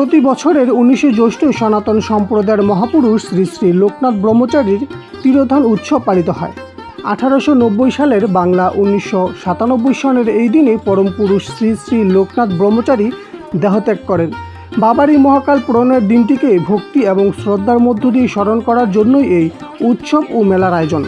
প্রতি বছরের উনিশে জ্যৈষ্ঠ সনাতন সম্প্রদায়ের মহাপুরুষ শ্রী শ্রী লোকনাথ ব্রহ্মচারীর তিরোধান উৎসব পালিত হয়। আঠারোশো নব্বই সালের বাংলা উনিশশো সাতানব্বই সনের এই দিনে পরম পুরুষ শ্রী শ্রী লোকনাথ ব্রহ্মচারী দেহত্যাগ করেন। বাবার মহাকাল পূরণের দিনটিকে ভক্তি এবং শ্রদ্ধার মধ্য দিয়ে স্মরণ করার জন্যই এই উৎসব ও মেলার আয়োজন।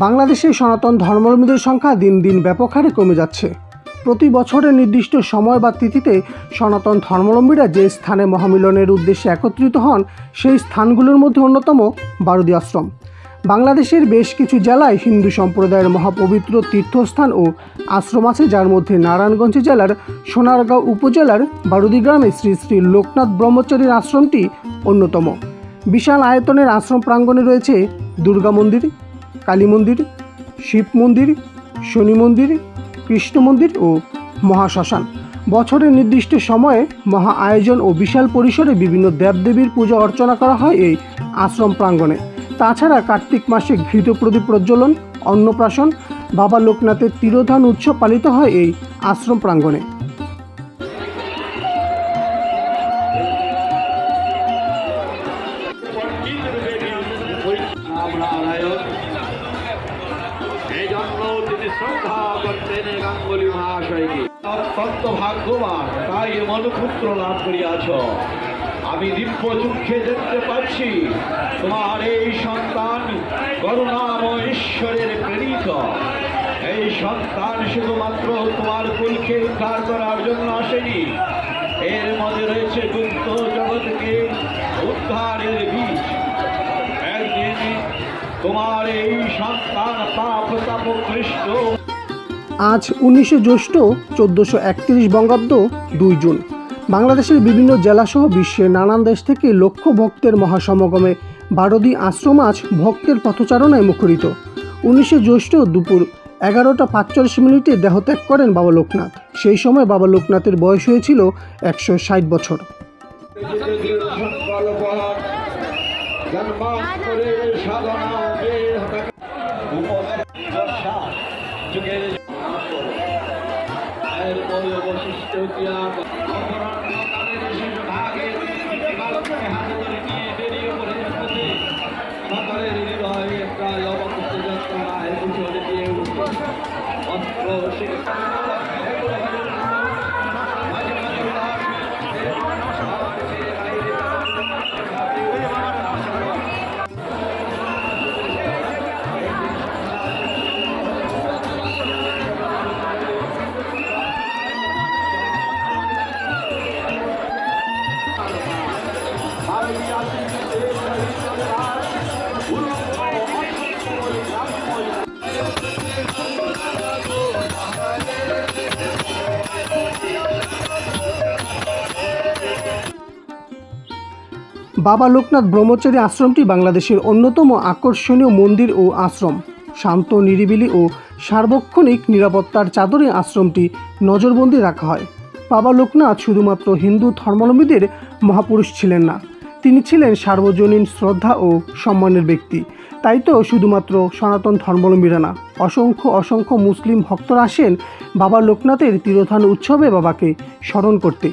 বাংলাদেশে সনাতন ধর্মাবলম্বীদের সংখ্যা দিন দিন ব্যাপক হারে কমে যাচ্ছে। প্রতি বছরের নির্দিষ্ট সময় বা তিথিতে সনাতন ধর্মাবলম্বীরা যে স্থানে মহামিলনের উদ্দেশ্যে একত্রিত হন, সেই স্থানগুলোর মধ্যে অন্যতম বারুদি আশ্রম। বাংলাদেশের বেশ কিছু জেলায় হিন্দু সম্প্রদায়ের মহাপবিত্র তীর্থস্থান ও আশ্রম আছে, যার মধ্যে নারায়ণগঞ্জ জেলার সোনারগাঁও উপজেলার বারুদি গ্রামে শ্রী শ্রী লোকনাথ ব্রহ্মচারীর আশ্রমটি অন্যতম। বিশাল আয়তনের আশ্রম প্রাঙ্গণে রয়েছে দুর্গা মন্দির কালী মন্দির, শিব মন্দির, শনি মন্দির, কৃষ্ণ মন্দির ও মহাশ্মশান। বছরের নির্দিষ্ট সময়ে মহা আয়োজন ও বিশাল পরিসরে বিভিন্ন দেবদেবীর পূজা অর্চনা করা হয় এই আশ্রম প্রাঙ্গণে। তাছাড়া কার্তিক মাসে ঘৃত প্রদীপ প্রজ্বলন, অন্নপ্রাশন, বাবা লোকনাথের তিরোধান উৎসব পালিত হয় এই আশ্রম প্রাঙ্গণে। গাঙ্গুলি মহাশয়কে অত্যন্ত ভাগ্যবান, তাই এ মনুপুত্র লাভ করিয়াছ। আমি দিব্য চক্ষে দেখতে পাচ্ছি, তোমার এই সন্তান করুণাময় ঈশ্বরের প্রেরিত। এই সন্তান শুধুমাত্র তোমার কুলকে উদ্ধার করার জন্য আসেনি। এর মধ্যে রয়েছে গুপ্ত জগৎকে উদ্ধারের বীজ। একদিন তোমার এই সন্তান পাপ তাপকৃষ্ট আজ উনিশে জ্যৈষ্ঠ চোদ্দোশো একত্রিশ বঙ্গাব্দ দুই জুন। বাংলাদেশের বিভিন্ন জেলাসহ বিশ্বের নানান দেশ থেকে লক্ষ ভক্তের মহাসমাগমে বারদি আশ্রম আজ ভক্তের পথচারণায় মুখরিত। উনিশে জ্যৈষ্ঠ দুপুর এগারোটা পাঁচচল্লিশ মিনিটে দেহত্যাগ করেন বাবা লোকনাথ। সেই সময় বাবা লোকনাথের বয়স হয়েছিল একশো ষাট বছর। বের হঠাৎ বাবা লোকনাথ ব্রহ্মচারী আশ্রমটি বাংলাদেশের অন্যতম আকর্ষণীয় মন্দির ও আশ্রম। শান্ত, নিরিবিলি ও সার্বক্ষণিক নিরাপত্তার চাদরে আশ্রমটি নজরবন্দি রাখা হয়। বাবা লোকনাথ শুধুমাত্র হিন্দু ধর্মাবলম্বীদের মহাপুরুষ ছিলেন না, তিনি ছিলেন সার্বজনীন শ্রদ্ধা ও সম্মানের ব্যক্তি। তাই তো শুধুমাত্র সনাতন ধর্মাবলম্বীরা না, অসংখ্য অসংখ্য মুসলিম ভক্তরা আসেন বাবা লোকনাথের তিরোধান উৎসবে বাবাকে স্মরণ করতে।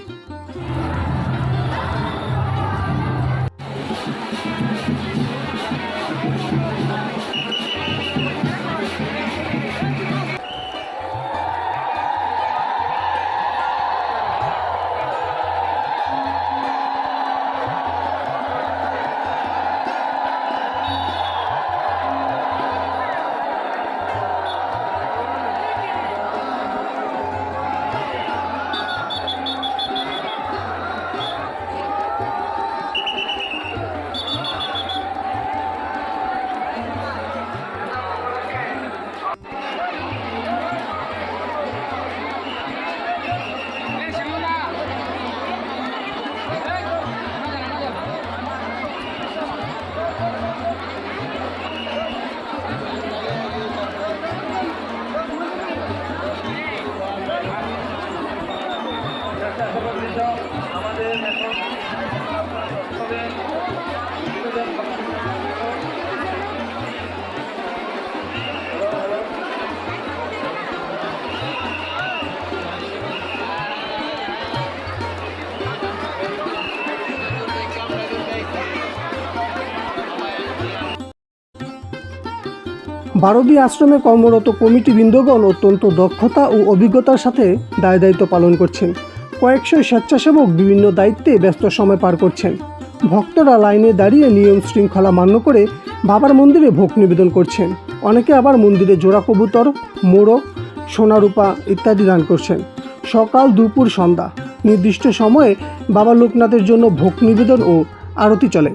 বারবি আশ্রমে কর্মরত কমিটি বৃন্দগণ অত্যন্ত দক্ষতা ও অভিজ্ঞতার সাথে দায় দায়িত্ব পালন করছেন। কয়েকশো স্বেচ্ছাসেবক বিভিন্ন দায়িত্বে ব্যস্ত সময় পার করছেন। ভক্তরা লাইনে দাঁড়িয়ে নিয়ম শৃঙ্খলা মান্য করে বাবার মন্দিরে ভোগ নিবেদন করছেন। অনেকে আবার মন্দিরে জোড়া কবুতর মোড়ক সোনারূপা ইত্যাদি দান করছেন। সকাল দুপুর সন্ধ্যা নির্দিষ্ট সময়ে বাবা লোকনাথের জন্য ভোগ নিবেদন ও আরতি চলে।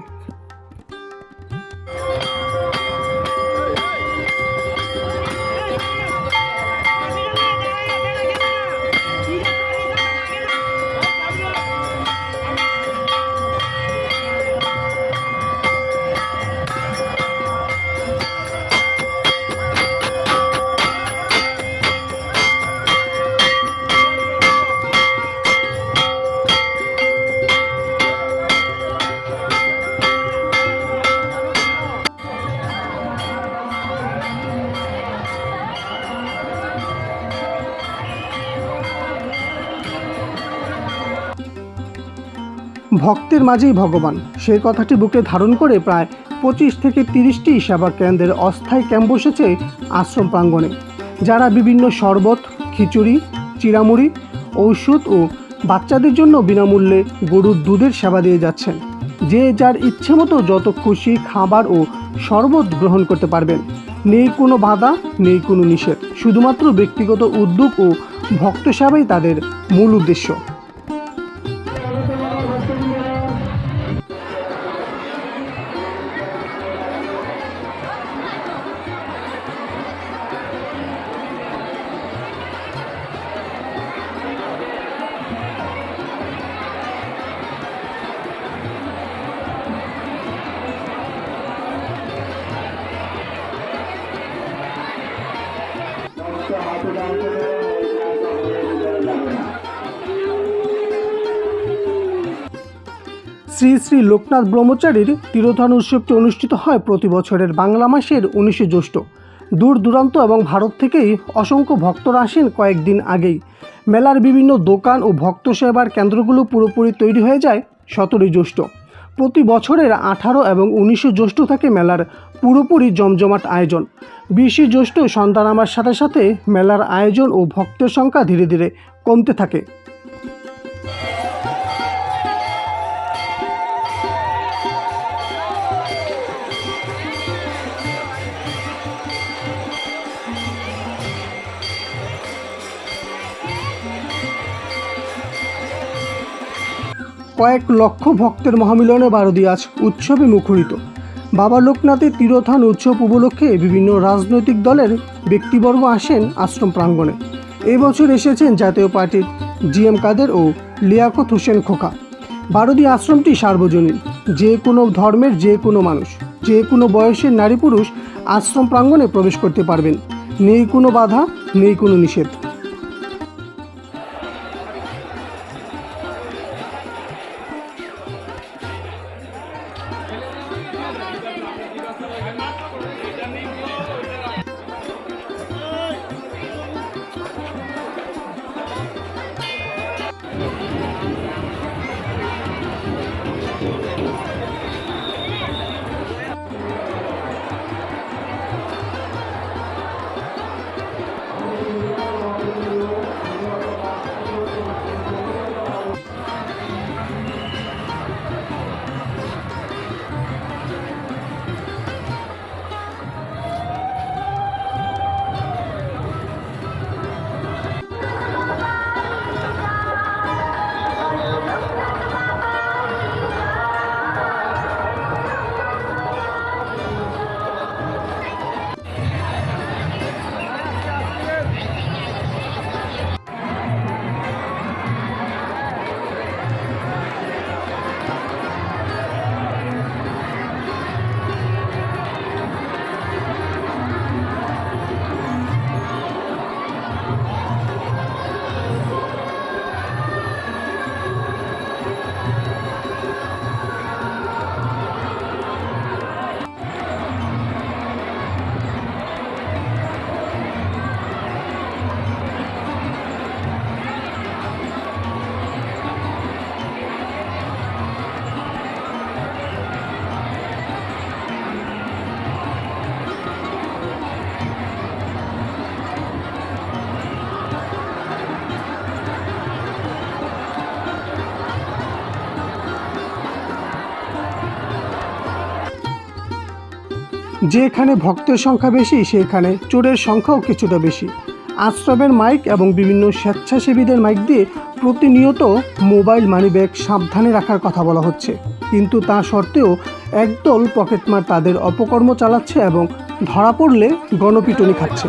ভক্তের মাঝেই ভগবান। সেই কথাটি বুকে ধারণ করে প্রায় পঁচিশ থেকে তিরিশটি সেবা কেন্দ্রের অস্থায়ী ক্যাম্প বসেছে আশ্রম প্রাঙ্গণে, যারা বিভিন্ন শরবত, খিচুড়ি, চিরামুড়ি, ঔষধ ও বাচ্চাদের জন্য বিনামূল্যে গরুর দুধের সেবা দিয়ে যাচ্ছেন। যে যার ইচ্ছে মতো যত খুশি খাবার ও শরবত গ্রহণ করতে পারবেন। নেই কোনো বাধা, নেই কোনো নিষেধ। শুধুমাত্র ব্যক্তিগত উদ্যোগ ও ভক্ত সেবাই তাদের মূল উদ্দেশ্য। শ্রী শ্রী লোকনাথ ব্রহ্মচারীর তিরোধান উৎসবটি অনুষ্ঠিত হয় প্রতি বছরের বাংলা মাসের উনিশে জ্যৈষ্ঠ। দূর দূরান্ত এবং ভারত থেকেই অসংখ্য ভক্তরা আসেন কয়েকদিন আগেই। মেলার বিভিন্ন দোকান ও ভক্ত সেবার কেন্দ্রগুলো পুরোপুরি তৈরি হয়ে যায় সতেরোই জ্যৈষ্ঠ। প্রতি বছরের আঠারো এবং উনিশে জ্যৈষ্ঠ থাকে মেলার পুরোপুরি জমজমাট আয়োজন। বিশে জ্যৈষ্ঠ সন্ধ্যা নামার সাথে সাথে মেলার আয়োজন ও ভক্তের সংখ্যা ধীরে ধীরে কমতে থাকে। কয়েক লক্ষ ভক্তের মহামিলনে বারদি আজ উৎসবে মুখরিত। বাবা লোকনাথের তিরোধান উৎসব উপলক্ষে বিভিন্ন রাজনৈতিক দলের ব্যক্তিবর্গ আসেন আশ্রম প্রাঙ্গণে। এবছর এসেছেন জাতীয় পার্টির জিএম কাদের ও লিয়াকত হোসেন খোকা। বারদি আশ্রমটি সার্বজনীন, যে কোনো ধর্মের যে কোনো মানুষ, যে কোনো বয়সের নারী পুরুষ আশ্রম প্রাঙ্গণে প্রবেশ করতে পারবেন। নেই কোনো বাধা, নেই কোনো নিষেধ। যেখানে ভক্তের সংখ্যা বেশি, সেখানে চোরের সংখ্যাও কিছুটা বেশি। আশ্রমের মাইক এবং বিভিন্ন স্বেচ্ছাসেবীদের মাইক দিয়ে প্রতিনিয়ত মোবাইল মানিব্যাগ সাবধানে রাখার কথা বলা হচ্ছে। কিন্তু তা সত্ত্বেও একদল পকেটমার তাদের অপকর্ম চালাচ্ছে এবং ধরা পড়লে গণপিটুনি খাচ্ছে।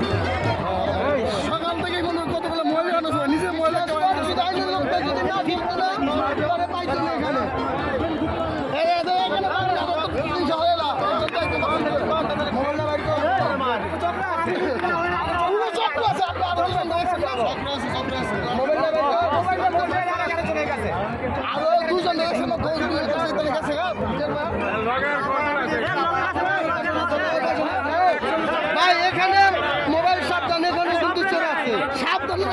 আরও দুজন ভাই, এখানে মোবাইল সাবধানে কিন্তু চোর আছে সাবধানে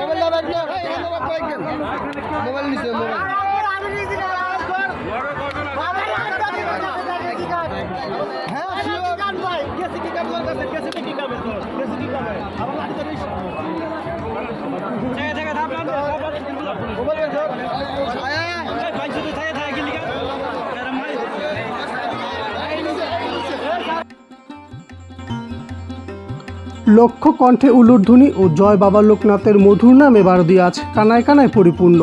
মোবাইল না রাখলে মোবাইল নিছে, মোবাইল। হ্যাঁ। লক্ষ কণ্ঠে উলুধ্বনি ও জয় বাবা লোকনাথের মধুর নামে বারদি আজ কানায় কানায় পরিপূর্ণ।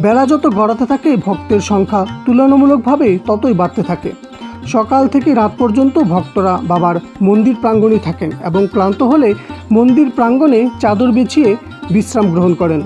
বেলা যত গড়াতে থাকে, ভক্তের সংখ্যা তুলনামূলকভাবে ততই বাড়তে থাকে। সকাল থেকে রাত পর্যন্ত ভক্তরা বাবার মন্দির প্রাঙ্গণে থাকেন এবং ক্লান্ত হলে মন্দির প্রাঙ্গণে চাদর বিছিয়ে বিশ্রাম গ্রহণ করেন।